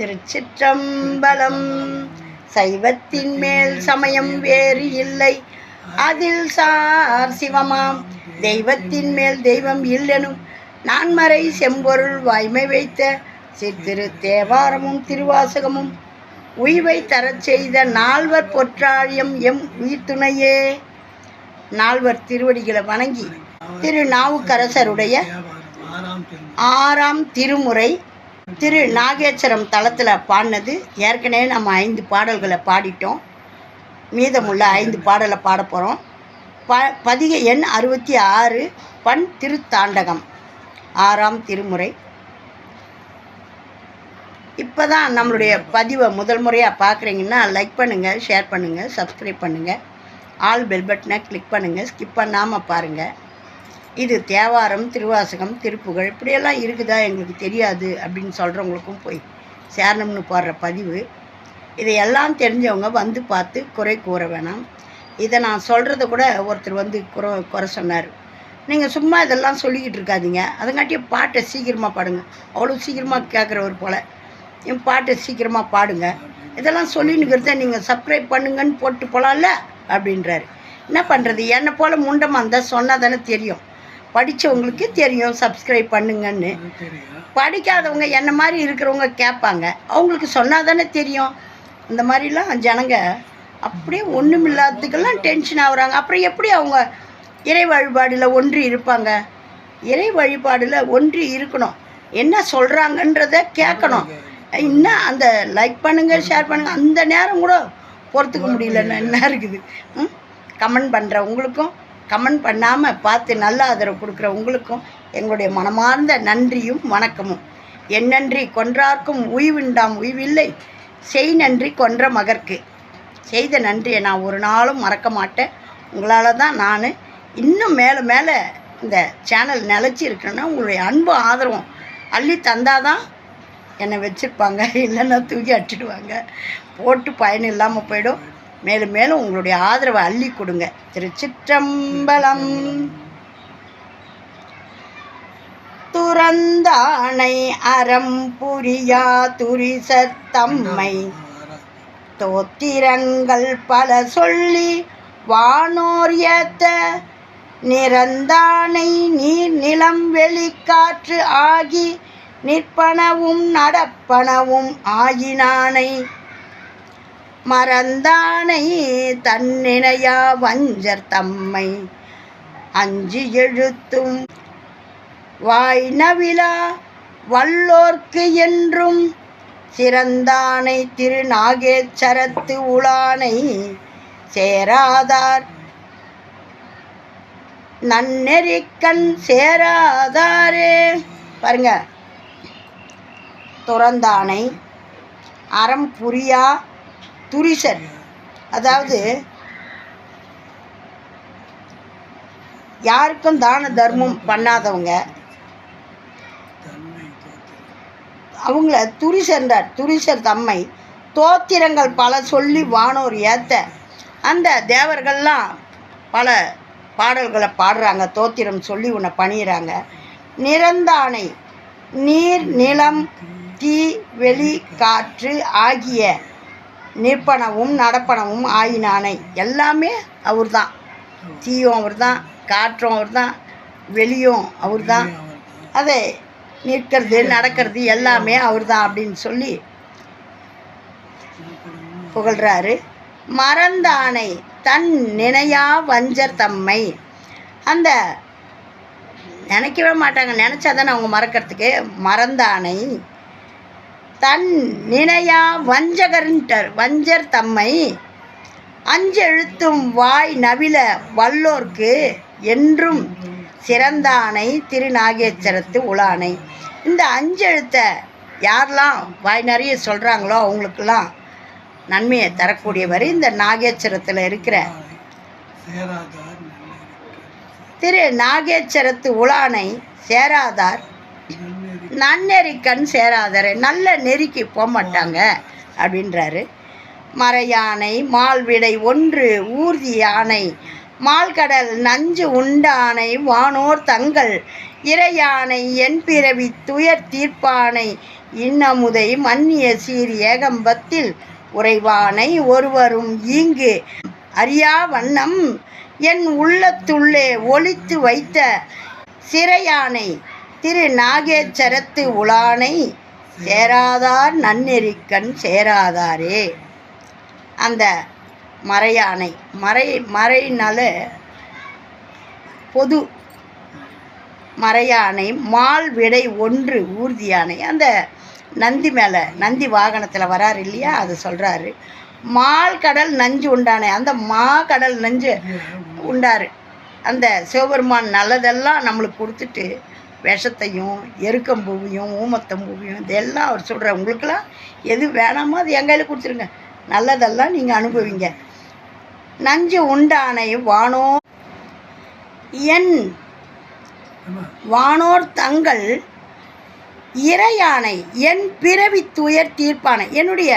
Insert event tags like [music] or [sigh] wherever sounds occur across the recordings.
திருச்சிற்றம்பலம். சைவத்தின் மேல் சமயம் வேறு இல்லை. அதில் சார் சிவமாம். தெய்வத்தின் மேல் தெய்வம் இல்லெனும். நான்மறை செம்பொருள் வாய்மை வைத்த சித்திரு தேவாரமும் திருவாசகமும். உய்வை தரச் செய்த நால்வர் பொற்றாழியம் எம் உயிர் துணையே நால்வர் திருவடிகளை வணங்கி திரு நாவுக்கரசருடைய ஆறாம் திருமுறை திரு நாகேஸ்வரம் தளத்தில் பாடினது. ஏற்கனவே நம்ம ஐந்து பாடல்களை பாடிட்டோம். மீதமுள்ள ஐந்து பாடலை பாட போகிறோம் ப பதிகை எண் அறுபத்தி ஆறு பண் திருத்தாண்டகம். ஆறாம் திருமுறை. இப்போ தான் நம்மளுடைய பதிவை முதல் முறையாக பார்க்குறீங்கன்னா லைக் பண்ணுங்கள் ஷேர் பண்ணுங்கள் சப்ஸ்கிரைப் பண்ணுங்கள் ஆல் பெல் பட்டனை கிளிக் பண்ணுங்கள் ஸ்கிப் பண்ணாமல் பாருங்கள் இது தேவாரம் திருவாசகம் திருப்புகழ் இப்படியெல்லாம் இருக்குதா எங்களுக்கு தெரியாது அப்படின்னு சொல்கிறவங்களுக்கும் போய் சேரணும்னு போடுற பதிவு. இதையெல்லாம் தெரிஞ்சவங்க வந்து பார்த்து குறை கூற வேணாம். இதை நான் சொல்கிறத கூட ஒருத்தர் வந்து குறை குறை சொன்னார். நீங்கள் சும்மா இதெல்லாம் சொல்லிக்கிட்டு இருக்காதீங்க. அதுங்காட்டியும் பாட்டை சீக்கிரமாக பாடுங்க. அவ்வளோ சீக்கிரமாக கேட்குறவர் போல். என் பாட்டை சீக்கிரமாக பாடுங்க. இதெல்லாம் சொல்லினுக்கிறத நீங்கள் சப்ஸ்கிரைப் பண்ணுங்கன்னு போட்டு போகலாம்ல அப்படின்றாரு. என்ன பண்ணுறது என்னை போல் முண்டமாக இருந்தால் சொன்னால் தானே தெரியும். படித்தவங்களுக்கு தெரியும் சப்ஸ்கிரைப் பண்ணுங்கன்னு. படிக்காதவங்க என்ன மாதிரி இருக்கிறவங்க கேட்பாங்க. அவங்களுக்கு சொன்னால் தானே தெரியும். இந்த மாதிரிலாம் ஜனங்க அப்படியே ஒன்றுமில்லாததுக்கெல்லாம் டென்ஷன் ஆகுறாங்க. அப்புறம் எப்படி அவங்க இறை வழிபாடில் ஒன்றி இருப்பாங்க? இறை வழிபாடில் ஒன்றி இருக்கணும். என்ன சொல்கிறாங்கன்றத கேட்கணும். இன்னும் அந்த லைக் பண்ணுங்கள் ஷேர் பண்ணுங்கள் அந்த நேரம் கூட பொறுத்துக்க முடியல என்ன இருக்குது? ம்? கமெண்ட் பண்ணுற உங்களுக்கும். கமெண்ட் பண்ணாமல் பார்த்து நல்ல ஆதரவு கொடுக்குற உங்களுக்கும் எங்களுடைய மனமார்ந்த நன்றியும் வணக்கமும். என் நன்றி கொன்றார்க்கும் உய்வுண்டாம் உய்வில்லை. செய் நன்றி கொன்ற மகற்கு. செய்த நன்றியை நான் ஒரு நாளும் மறக்க மாட்டேன். உங்களால் தான் நான் இன்னும் மேலே மேலே இந்த சேனல் நிலச்சி இருக்கணும்னா உங்களுடைய அன்பு ஆதரவும் அள்ளி தந்தாதான் என்னை வச்சுருப்பாங்க. இல்லைன்னா தூக்கி அடிச்சிடுவாங்க. போட்டு பயன் இல்லாமல் போயிடும். மேலும் மேலும் உங்களுடைய ஆதரவை அள்ளி கொடுங்க. திருச்சிற்றம்பலம். துறந்தானை அறம் புரியா துரிசத்தம்மை தோத்திரங்கள் பல சொல்லி வானோரியத்த நிறந்தானை நீர் நிலம் வெளிக்காற்று ஆகி நிற்பனவும் நடப்பனவும் ஆயினானை மறந்தானை தன்னினையா வஞ்சர் தம்மை. அஞ்சு எழுத்தும் வாய் வல்லோர்க்கு என்றும். சிறந்தானை திருநாகேச்சரத்து உளானை சேராதார். நன்னெறிக்கண் சேராதாரே. பாருங்க. துறந்தானை அறம் புரியா துரிசர் அதாவது யாருக்கும் தான தர்மம் பண்ணாதவங்க. அவங்கள துரிசர்ந்தார் துரிசர் தம்மை தோத்திரங்கள் பல சொல்லி வானோர் ஏத்த. அந்த தேவர்கள்லாம் பல பாடல்களை பாடுறாங்க தோத்திரம் சொல்லி உன்னை பணியிறாங்க. நிறந்தானை நீர் நிலம் தீ வெளி காற்று ஆகிய நிற்பனவும் நடப்பனவும் ஆயினானை. எல்லாமே அவர் தான் தீயும் அவர் தான் காற்றும் அவர் தான் வெளியும் அவர் தான் அதை நிற்கிறது நடக்கிறது எல்லாமே அவர் தான் அப்படின்னு சொல்லி புகழ்கிறாரு மறந்தானை தன் நினையா வஞ்சர் தம்மை. அந்த நினைக்கவே மாட்டாங்க. நினச்சாதானே அவங்க மறக்கிறதுக்கு. மறந்தானை தன் நினையா வஞ்சகர்ன்ட்டார் வஞ்சர் தம்மை அஞ்செழுத்தும் வாய் நவில வல்லோர்க்கு என்றும் சிறந்தானை திருநாகேஸ்வரத்து உலானை. இந்த அஞ்செழுத்தை யாரெல்லாம் வாய் நிறைய சொல்கிறாங்களோ அவங்களுக்கெல்லாம் நன்மையை தரக்கூடியவர் இந்த நாகேஸ்வரத்தில் இருக்கிற திரு நாகேஸ்வரத்து உலானை சேராதார் நன்னெறி கண் நல்ல நெறிக்கு போக மாட்டாங்க அப்படின்றாரு. மறையானை மால்விடை ஒன்று ஊர்தி யானை மால்கடல் நஞ்சு உண்டானை வானோர் தங்கள் இறையானை என் பிறவி துயர் தீர்ப்பானை இன்னமுதை மன்னிய சீர் ஏகம்பத்தில் உறைவானை ஒருவரும் ஈங்கு அறியா வண்ணம் என் உள்ளத்துள்ளே ஒளித்து வைத்த சிறையானை திரு நாகேச்சரத்து உலானை சேராதார் நன்னெறிக்கண் சேராதாரே. அந்த மறையானை மறை மறைனால பொது மறையானை மால் விடை ஒன்று ஊர்தி யானை அந்த நந்தி மேலே நந்தி வாகனத்தில் வராரு இல்லையா? அது சொல்கிறாரு மால் கடல் நஞ்சு உண்டானே அந்த மா கடல் நஞ்சு உண்டாரு. அந்த சிவபெருமான் நல்லதெல்லாம் நம்மளுக்கு கொடுத்துட்டு விஷத்தையும் எருக்கம்பூவையும் ஊமத்தம்பூவையும் இதெல்லாம் அவர் சொல்கிறார் உங்களுக்கெல்லாம் எது வேணாமோ அது என் கையில் கொடுத்துருங்க. நல்லதெல்லாம் நீங்கள் அனுபவிங்க. நஞ்சு உண்டானை வானோ என் வானோர் தங்கள் இறையானை என் பிறவி துயர் தீர்ப்பானை. என்னுடைய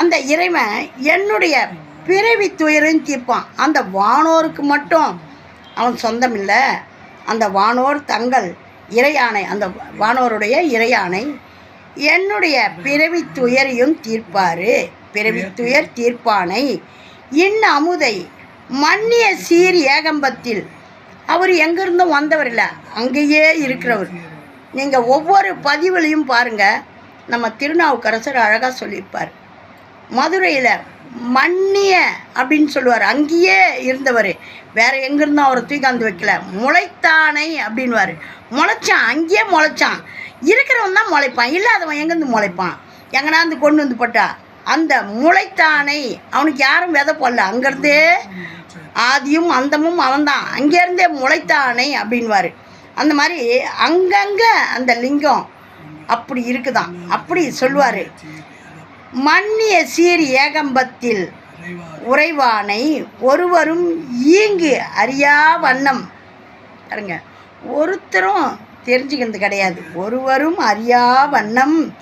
அந்த இறைவன் என்னுடைய பிறவி துயரையும் தீர்ப்பான். அந்த வானோருக்கு மட்டும் அவன் சொந்தம் இல்லை. அந்த வானோர் தங்கள் இறையானை அந்த வானோருடைய இறையானை என்னுடைய பிறவி துயரையும் தீர்ப்பாரு. பிறவி துயர் தீர்ப்பானை. இன் அமுதை மன்னிய சீர் ஏகம்பத்தில். அவர் எங்கிருந்தும் வந்தவர் இல்லை அங்கேயே இருக்கிறவர். நீங்கள் ஒவ்வொரு பதிவுலையும் பாருங்கள் நம்ம திருநாவுக்கரசர் அழகாக சொல்லியிருப்பார். மதுரையில் மன்னிய அப்படின்னு சொல்லுவார். அங்கேயே இருந்தவர். வேற எங்கேருந்தும் அவரை தூக்காந்து வைக்கல. முளைத்தானை அப்படின்வார் முளைச்சான். அங்கேயே முளைச்சான். இருக்கிறவன் தான் முளைப்பான். இல்லாதவன் எங்கேருந்து முளைப்பான்? எங்கனாந்து கொண்டு வந்து போட்டா? அந்த முளைத்தானை அவனுக்கு யாரும் விதை போடல. அங்கேருந்தே ஆதியும் அந்தமும் அவன்தான். அங்கேருந்தே முளைத்தானை அப்படின்வாரு அந்த மாதிரி அங்கங்கே அந்த லிங்கம் அப்படி இருக்குதான். அப்படி சொல்லுவார். மன்னிய சீர் ஏகம்பத்தில் உறைவானை ஒருவரும் ஈங்கு அறியா வண்ணம். பாருங்க ஒருத்தரும் தெரிஞ்சுக்கிறது கிடையாது. ஒருவரும் அறியா வண்ணம்.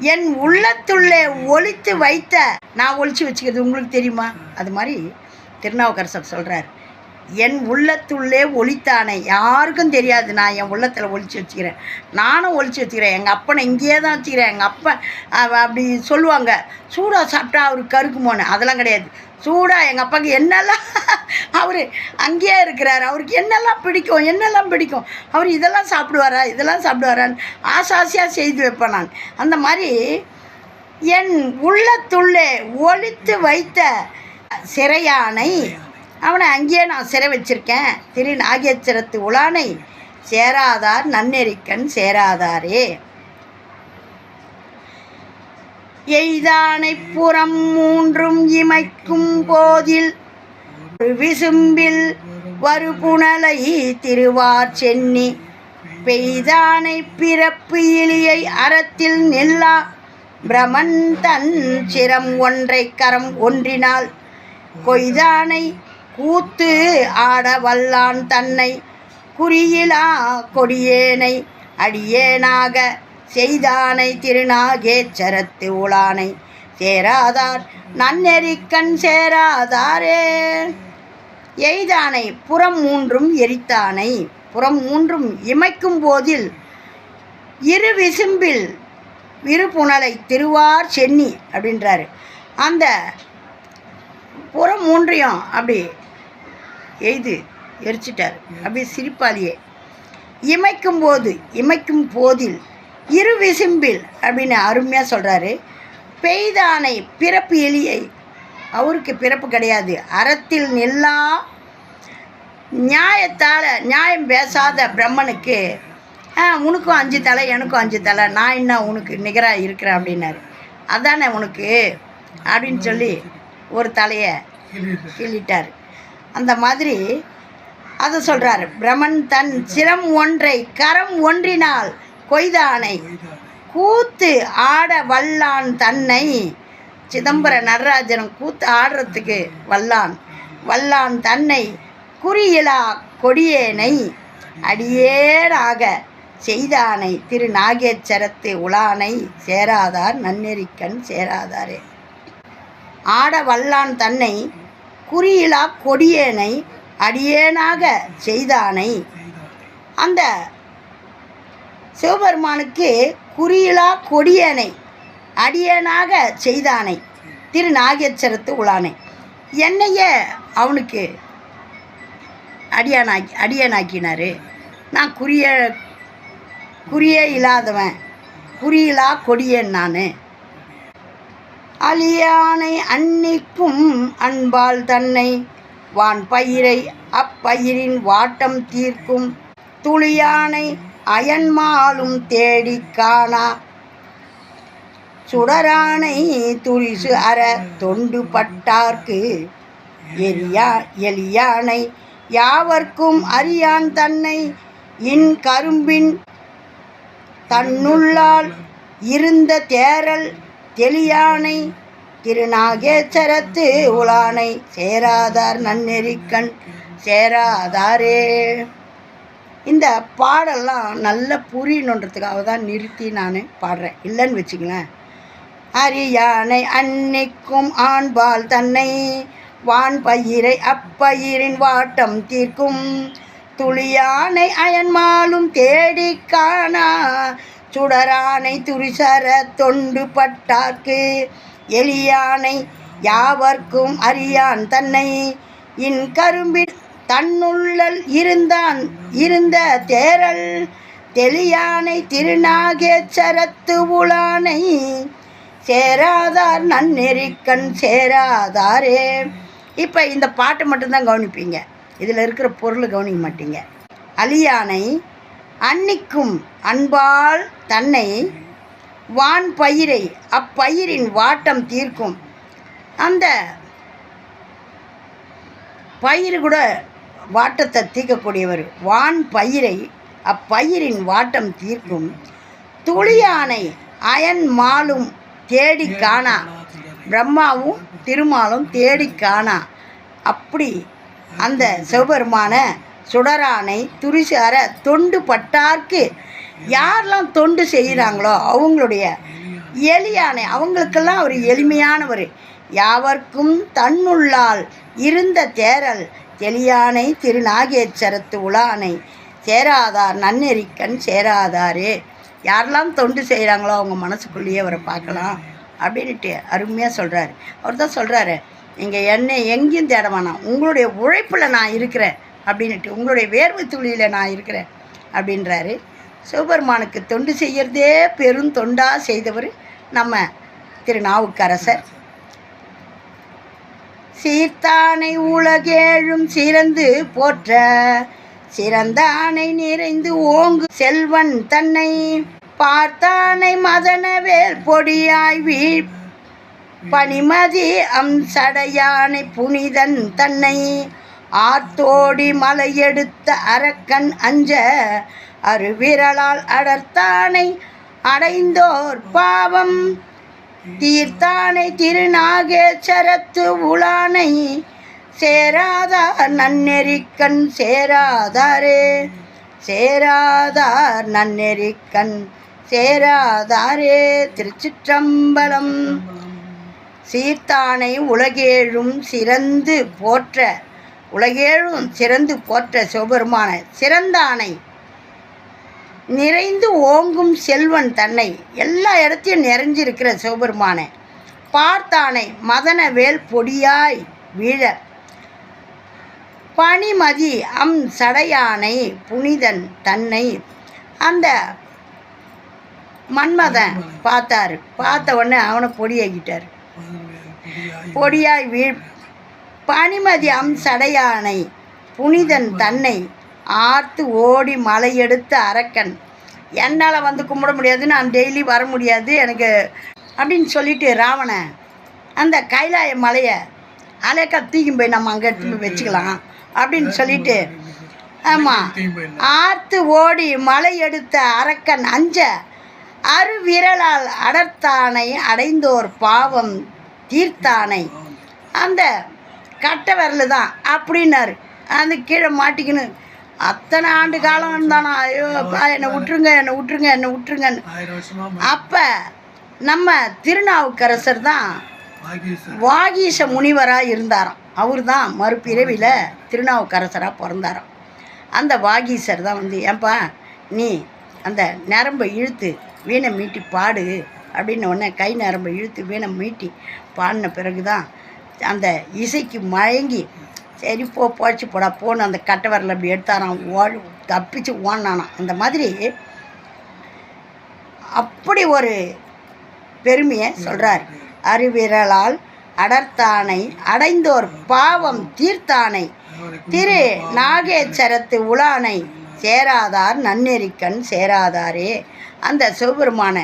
என் உள்ளத்துள்ளே ஒழித்து வைத்த நான் ஒளிச்சு வச்சுக்கிறது உங்களுக்கு தெரியுமா? அது மாதிரி திருநாவுக்கரசர் சொல்கிறார் என் உள்ளத்துள்ளே ஒளித்தானே? யாருக்கும் தெரியாது. நான் என் உள்ளத்தில் ஒழிச்சு வச்சுக்கிறேன். நானும் ஒழிச்சு வச்சுக்கிறேன். எங்கள் அப்பனை இங்கேயே தான் வச்சுக்கிறேன். எங்கள் அப்பன் அப்படி சொல்லுவாங்க. சூடாக சாப்பிட்டா அவருக்கு கருக்குமோன்னு அதெல்லாம் கிடையாது. சூடாக எங்கள் அப்பாவுக்கு என்னெல்லாம் [laughs] அவர் அங்கேயே இருக்கிறார். அவருக்கு என்னெல்லாம் பிடிக்கும்? என்னெல்லாம் பிடிக்கும்? அவர் இதெல்லாம் சாப்பிடுவாரா? இதெல்லாம் சாப்பிடுவாரான்னு ஆசை ஆசையாக செய்து வைப்பேன் நான். அந்த மாதிரி என் உள்ளத்துள்ளே ஒழித்து வைத்த சிறையானை. அவனை அங்கேயே நான் சிறை வச்சிருக்கேன். திரு நாகேச்சரத்து உலானை சேராதார் நன்னெறிக்கண் சேராதாரே. எய்தானை புறம் மூன்றும் இமைக்கும் போதில் விசும்பில் வருபுணலை திருவார் சென்னி. பெய்தானை பிறப்பு இலியை அறத்தில் நில்லா பிரமன் தன் சிரம் ஒன்றை கரம் ஒன்றினால். கொய்தானை கூத்து ஆட வல்லான் தன்னை குறியிலா கொடியேனை அடியேனாக செய்தானை திருநாகேச்சரத்து உளானை சேராதார் நன்னெறிக்கண் சேராதாரே. எய்தானை புறம் மூன்றும் எரித்தானை புறம் மூன்றும் இமைக்கும் போதில் இரு விசும்பில் விருப்புணலை திருவார் சென்னி அப்படின்றாரு. அந்த புறம் மூன்றையும் அப்படி எய்து எரிச்சிட்டார். அப்படி சிரிப்பாளியே. இமைக்கும் போது இமைக்கும் போதில் இரு விசும்பில் அப்படின்னு அருமையாக சொல்கிறாரு பெய்தானை பிறப்பு எலியை அவருக்கு பிறப்பு கிடையாது. அறத்தில் நில்லா நியாயத்தால் நியாயம் பேசாத பிரம்மனுக்கு உனக்கும் அஞ்சு தலை எனக்கும் அஞ்சு தலை நான் என்ன உனக்கு நிகராக இருக்கிறேன் அப்படின்னாரு. அதானே உனக்கு? அப்படின்னு சொல்லி ஒரு தலையை கிள்ளிட்டார். அந்த மாதிரி அதை சொல்கிறாரு பிரமன் தன் சிரம் ஒன்றை கரம் ஒன்றினால் கொய்தானை கூத்து ஆட வல்லான் தன்னை. சிதம்பர நடராஜனம் கூத்து ஆடுறதுக்கு வல்லான் வல்லான் தன்னை குறியிலா கொடியேனை அடியேனாக செய்தானை திரு நாகேச்சரத்து உலானை சேராதார் நன்னெறிக்கண் சேராதாரே. ஆட வல்லான் தன்னை குறியிலா கொடியேனை அடியேனாக செய்தானை. அந்த சிவபெருமானுக்கு குறியிலா கொடியனை அடியனாக செய்தானை. திரு நாகேச்சரத்து உலானை. என்னையே அவனுக்கு அடியானாக்கி அடியனாக்கினார். நான் குறிய குறியே இல்லாதவன் குறியிலா கொடியேன் நான். அலியானை அன்னிக்கும் அன்பால் தன்னை வான் பயிரை அப்பயிரின் வாட்டம் தீர்க்கும் துளியானை அயன்மாலும் தேடிக் காணா. சுடரானை துரிசு அற தொண்டு பட்டார்க்கு எரியா எலியானை யாவர்க்கும் அறியான் தன்னை இன் கரும்பின் தன்னுள்ளால் இருந்த தேரல் தெளியானை திருநாகேச்சரத்து உலானை சேராதார் நன்னெறிக்கண் சேராதாரே. இந்த பாடெல்லாம் நல்ல புரியணுன்றதுக்காக தான் நிறுத்தி நான் பாடுறேன். இல்லைன்னு வச்சுங்களேன் அரியானை அன்னைக்கும் ஆண்பால் தன்னை வான் பயிரை அப்பயிரின் வாட்டம் தீர்க்கும். துளியானை அயன்மாலும் தேடி காணா சுடரானை துரிசர தொண்டு பட்டார்க்கு. எளியானை யாவர்க்கும் அறியான் தன்னை. இன் கரும்பில் தன்னுள்ளல் இருந்தான் இருந்த தேரல் தெளியானை திருநாகேச்சரத்து உளானை சேராதார் நன்னெறிக்கண் சேராதாரே. இப்போ இந்த பாட்டு மட்டும்தான் கவனிப்பீங்க. இதில் இருக்கிற பொருள் கவனிக்க மாட்டீங்க. அலியானை அன்னிக்கும் அன்பால் தன்னை வான் பயிரை அப்பயிரின் வாட்டம் தீர்க்கும். அந்த பயிர் கூட வாட்டத்தை தீர்க்கக்கூடியவர். வான் பயிரை அப்பயிரின் வாட்டம் தீர்க்கும். துளியானை அயன் மாலும் தேடி காணா. பிரம்மாவும் திருமாலும் தேடி காணா. அப்படி அந்த சிவபெருமான சுடரானை துரிசு அற தொண்டு பட்டார்க்கு யாரெல்லாம் தொண்டு செய்கிறாங்களோ அவங்களுடைய எளியானை அவங்களுக்கெல்லாம் அவர் எளிமையானவர். யாவர்க்கும் தன்னுள்ளால் இருந்த தேரல் தெளியானை திருநாகேச்சரத்து உலானை சேராதார் நன்னெறிக்கண் சேராதாரே. யாரெல்லாம் தொண்டு செய்கிறாங்களோ அவங்க மனசுக்குள்ளேயே அவரை பார்க்கலாம் அப்படின்ட்டு அருமையாக சொல்கிறாரு அவர் தான் சொல்கிறாரு நீங்கள் என்னை எங்கேயும் தேட வேணாம். உங்களுடைய உழைப்பில் நான் இருக்கிறேன். அப்படின்ட்டு உங்களுடைய வேர்வை துளியில் நான் இருக்கிறேன் அப்படின்றாரு. சிவபெருமானுக்கு தொண்டு செய்கிறதே பெரும் தொண்டாக செய்தவர் நம்ம திருநாவுக்கரசர். சீர்த்தானை உலகேழும் சிறந்து போற்ற சிறந்தானை நிறைந்து ஓங்கு செல்வன் தன்னை பார்த்தானை மதனவேல் பொடியாய் வீ பனிமதி அம் சடையானை புனிதன் தன்னை ஆத்தோடி மலையெடுத்த அரக்கன் அஞ்ச அருவிரலால் அடர்த்தானை அடைந்தோர் பாவம். தீர்த்தானை திருநாகேச்சரத்து உலானை சேராதார் நன்னெறிக்கண் சேராதாரே. சேராதார் நன்னெறிக்கண் சேராதாரே. திருச்சிற்றம்பலம். சீர்த்தானை உலகேழும் சிறந்து போற்ற உலகேழும் சிறந்து போற்ற சிவபெருமான சிறந்தானை. நிறைந்து ஓங்கும் செல்வன் தன்னை. எல்லா இடத்தையும் நிறைஞ்சிருக்கிற சிவபெருமானை. பார்த்தானை மதன வேல் பொடியாய் வீழ. பனிமதி அம் சடையானை புனிதன் தன்னை. அந்த மன்மதன் பார்த்தாரு. பார்த்த உடனே அவனை பொடியாக்கிட்டார் பொடியாய் வீழ் பனிமதி அம் சடையானை புனிதன் தன்னை ஆர்த்து ஓடி மலையெடுத்த அரக்கன். என்னால் வந்து கும்பிட முடியாது நான் டெய்லி வர முடியாது எனக்கு அப்படின்னு சொல்லிட்டு ராவணன் அந்த கைலாய மலையை அலைக்கா தூக்கி போய் நம்ம அங்கே எடுத்து போய் வச்சுக்கலாம் அப்படின்னு சொல்லிட்டு ஆமாம் ஆர்த்து ஓடி மலை எடுத்த அரக்கன் அஞ்ச அருவிரலால் அடர்த்தானை அடைந்தோர் பாவம் தீர்த்தானை. அந்த கட்டை விரல் தான் அப்படின்னாரு. அந்த கீழே மாட்டிக்கின்னு அத்தனை ஆண்டு காலம் இருந்தானா ஐயோ அப்பா என்னை விட்டுருங்க என்னை விட்டுருங்க என்னை விட்டுருங்கன்னு. அப்போ நம்ம திருநாவுக்கரசர் தான் வாகீச முனிவராக இருந்தாராம். அவர் தான் மறுபிறவியில் திருநாவுக்கரசராக பிறந்தாராம். அந்த வாகீசர் தான் வந்து ஏன்பா நீ அந்த நரம்பை இழுத்து வீணை மீட்டி பாடு அப்படின்னு உடனே கை நரம்பை இழுத்து வீணை மீட்டி பாடின பிறகு தான் அந்த இசைக்கு மயங்கி சரி போ போச்சு போடா போன்னு அந்த கட்டை வரல அப்படி எடுத்தாராம். ஓடி தப்பிச்சு ஓடினானாம். அந்த மாதிரி அப்படி ஒரு பெருமையை சொல்கிறார் அறிவிரலால் அடர்த்தானை அடைந்தோர் பாவம் தீர்த்தானை திரு நாகேச்சரத்து உலானை சேராதார் நன்னெறிக்கண் சேராதாரே. அந்த சிவபெருமான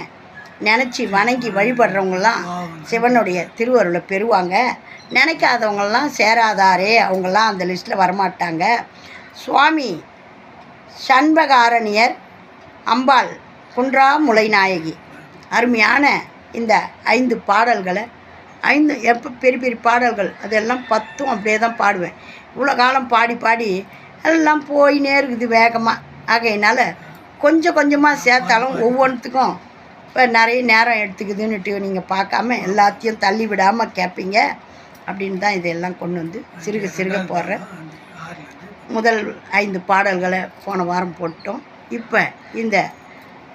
நினச்சி வணங்கி வழிபடுறவங்கெல்லாம் சிவனுடைய திருவருளை பெறுவாங்க. நினைக்காதவங்கெல்லாம் சேராதாரே அவங்கெல்லாம் அந்த லிஸ்ட்டில் வரமாட்டாங்க. சுவாமி சண்பகாரணியர் அம்பாள் குன்றா முலைநாயகி அருமையான இந்த ஐந்து பாடல்களை ஐந்து எப்போ பெரிய பெரிய பாடல்கள் அதெல்லாம் பத்தும் அப்படியே தான் பாடுவேன். இவ்வளோ காலம் பாடி பாடி எல்லாம் போயினே இருக்குது வேகமாக ஆகையினால கொஞ்சம் கொஞ்சமாக சேர்த்தாலும் ஒவ்வொன்றுத்துக்கும் இப்போ நிறைய நேரம் எடுத்துக்குதுன்னுட்டு நீங்கள் பார்க்காம எல்லாத்தையும் தள்ளி விடாமல் கேட்பீங்க. அப்படின்னு தான் இதெல்லாம் கொண்டு வந்து சிறுக சிறுக போடுறேன் முதல் ஐந்து பாடல்களை போன வாரம் போட்டோம். இப்போ இந்த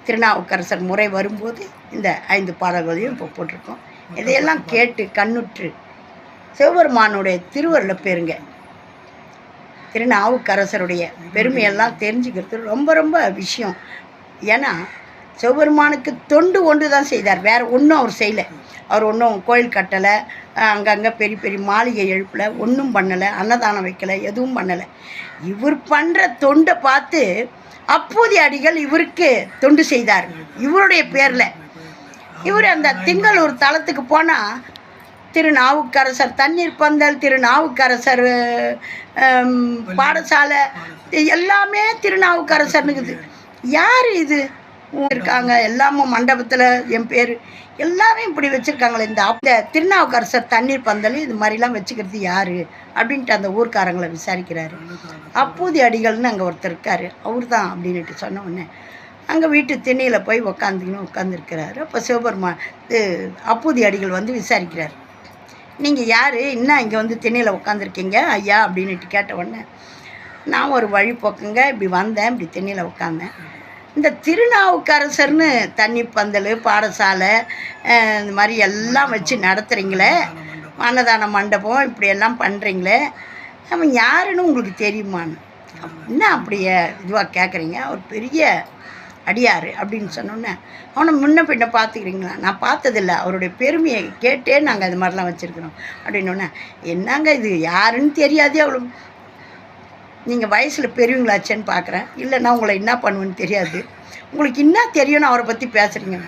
திருநாவுக்கரசர் முறை வரும்போது இந்த ஐந்து பாடல்களையும் இப்போ போட்டிருக்கோம். இதையெல்லாம் கேட்டு கண்ணுற்று சிவபெருமானுடைய திருவருளை பெறுங்க. திருநாவுக்கரசருடைய பெருமையெல்லாம் தெரிஞ்சுக்கிறது ரொம்ப ரொம்ப விஷயம். ஏன்னா சிவபெருமானுக்கு தொண்டு ஒன்று தான் செய்தார். வேறு ஒன்றும் அவர் செய்யலை. அவர் ஒன்றும் கோயில் கட்டலை அங்கங்கே பெரிய பெரிய மாளிகை எழுப்பலை ஒன்றும் பண்ணலை அன்னதானம் வைக்கலை எதுவும் பண்ணலை. இவர் பண்ணுற தொண்டை பார்த்து அப்போதைய அடிகள் இவருக்கு தொண்டு செய்தார். இவருடைய பேரில். இவர் அந்த திங்களூர் தலத்துக்கு போனால் திருநாவுக்கரசர் தண்ணீர் பந்தல் திருநாவுக்கரசர் பாடசாலை எல்லாமே திருநாவுக்கரசர்னுக்குது யார் இது? இருக்காங்க. எல்லாமும் மண்டபத்தில் என் பேர். எல்லாரும் இப்படி வச்சுருக்காங்களே. இந்த அந்த திருநாவுக்கரசர் தண்ணீர் பந்தல் இது மாதிரிலாம் வச்சுக்கிறது யார்? அப்படின்ட்டு அந்த ஊர்க்காரங்களை விசாரிக்கிறாரு. அப்பூதி அடிகள்னு அங்கே ஒருத்தர் இருக்கார். அவர் தான் அப்படின்ட்டு சொன்ன உடனே அங்கே வீட்டு திண்ணையில் போய் உக்காந்துக்கணும் உட்காந்துருக்கிறாரு அப்போ சிவபெருமான் இது அப்பூதி அடிகள் வந்து விசாரிக்கிறார். நீங்கள் யார்? என்ன இங்கே வந்து திண்ணையில் உட்காந்துருக்கீங்க ஐயா அப்படின்னுட்டு கேட்ட உடனே நான் ஒரு வழி போக்குங்க இப்படி வந்தேன். இப்படி திண்ணையில் உட்காந்தேன் இந்த திருநாவுக்கரசர்னு தண்ணி பந்தல் பாடசாலை இந்த மாதிரி எல்லாம் வச்சு நடத்துகிறீங்களே அன்னதான மண்டபம் இப்படியெல்லாம் பண்ணுறீங்களே நம்ம யாருன்னு உங்களுக்கு தெரியுமான்னு? என்ன அப்படியே இதுவாக கேட்குறீங்க ஒரு பெரிய அடியார் அப்படின்னு சொன்னோன்னே அவனை முன்ன பின்ன பார்த்துக்கிறீங்களா நான் பார்த்ததில்ல. அவருடைய பெருமையை கேட்டே நாங்கள் இது மாதிரிலாம் வச்சுருக்குறோம். அப்படின்னோடனே என்னங்க இது? யாருன்னு தெரியாதே அவ்வளோ நீங்கள் வயசில் பெரியவங்களாச்சேன்னு பார்க்குறேன் இல்லை நான் உங்களை என்ன பண்ணுவேன்னு தெரியாது. உங்களுக்கு என்ன தெரியும்னு அவரை பற்றி பேசுகிறீங்க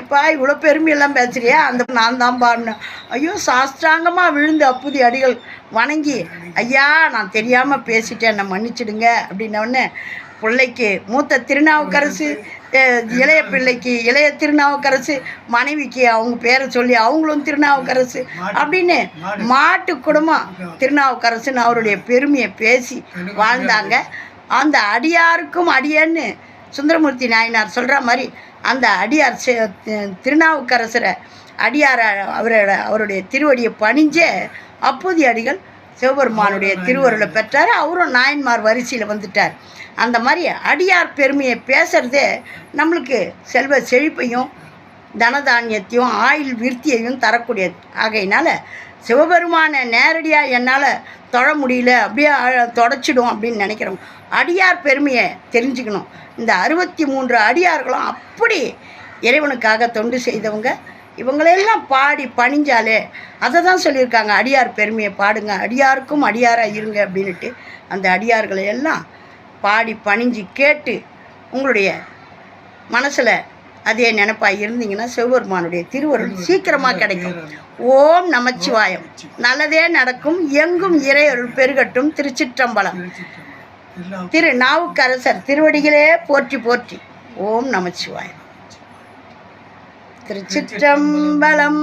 எப்பா இவ்வளோ பெருமையெல்லாம் பேசுகிறியா அந்த நான் தான் பாடினேன் ஐயோ சாஸ்திராங்கமாக விழுந்து அப்புதி அடிகள் வணங்கி ஐயா நான் தெரியாமல் பேசிட்டேன். என்னை மன்னிச்சிடுங்க. அப்படின்னோடனே பிள்ளைக்கு மூத்த திருநாவுக்கரசு இளைய பிள்ளைக்கு இளைய திருநாவுக்கரசு மனைவிக்கு அவங்க பேரை சொல்லி அவங்களும் திருநாவுக்கரசு அப்படின்னு மாட்டு குடும்பம் திருநாவுக்கரசுன்னு அவருடைய பெருமையை பேசி வாழ்ந்தாங்க. அந்த அடியாருக்கும் அடியன்னு சுந்தரமூர்த்தி நாயனார் சொல்கிற மாதிரி அந்த அடியார் திருநாவுக்கரசரை அடியார அவரோட அவருடைய திருவடியை பணிஞ்சே அப்போதைய அடிகள் சிவபெருமானுடைய திருவருளை பெற்றார். அவரும் நாயன்மார் வரிசையில் வந்துட்டார். அந்த மாதிரி அடியார் பெருமையை பேசுகிறதே நம்மளுக்கு செல்வ செழிப்பையும் தனதானியத்தையும் ஆயுள் விருத்தியையும் தரக்கூடியது ஆகையினால் சிவபெருமானை நேரடியாக என்னால் தொழ முடியல அப்படியே தொடச்சிடும் அப்படின்னு நினைக்கிறோம் அடியார் பெருமையை தெரிஞ்சுக்கணும். இந்த அறுபத்தி மூன்று அடியார்களும் அப்படி இறைவனுக்காக தொண்டு செய்தவங்க. இவங்களெல்லாம் பாடி பணிஞ்சாலே அதை தான் சொல்லியிருக்காங்க. அடியார் பெருமையை பாடுங்க. அடியாருக்கும் அடியாராக இருங்க அப்படின்ட்டு அந்த அடியார்களை எல்லாம் பாடி பணிஞ்சு கேட்டு உங்களுடைய மனசில் அதே நினைப்பாக இருந்தீங்கன்னா சிவபெருமானுடைய திருவருள் சீக்கிரமாக கிடைக்கும். ஓம் நமச்சிவாயம். நல்லதே நடக்கும். எங்கும் இறையருள் பெருகட்டும். திருச்சிற்றம்பலம். திரு நாவுக்கரசர் திருவடிகளே போற்றி போற்றி. ஓம் நமச்சிவாயம். திருச்சிற்றம்பலம்.